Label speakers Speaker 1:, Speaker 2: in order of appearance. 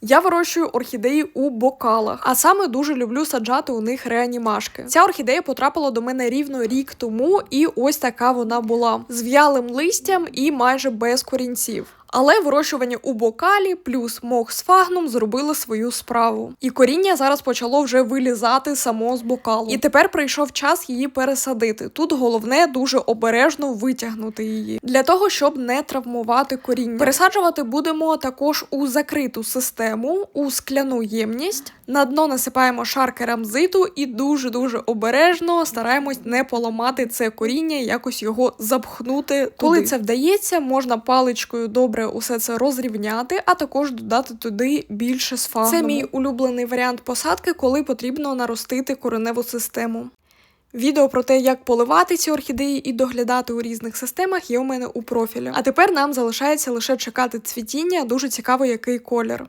Speaker 1: Я вирощую орхідеї у бокалах, а саме дуже люблю саджати у них реанімашки. Ця орхідея потрапила до мене рівно рік тому, і ось така вона була з в'ялим листям і майже без корінців. Але вирощування у бокалі плюс мох з фагном зробили свою справу. І коріння зараз почало вже вилізати само з бокалу. І тепер прийшов час її пересадити. Тут головне дуже обережно витягнути її для того, щоб не травмувати коріння. Пересаджувати будемо також у закриту систему, у скляну ємність. На дно насипаємо шар керамзиту і дуже дуже обережно стараємось не поламати це коріння, якось його запхнути. Туди. Коли це вдається, можна паличкою добре усе це розрівняти, а також додати туди більше сфагнуму. Це мій улюблений варіант посадки, коли потрібно наростити кореневу систему. Відео про те, як поливати ці орхідеї і доглядати у різних системах, є у мене у профілі. А тепер нам залишається лише чекати цвітіння. Дуже цікаво, який колір.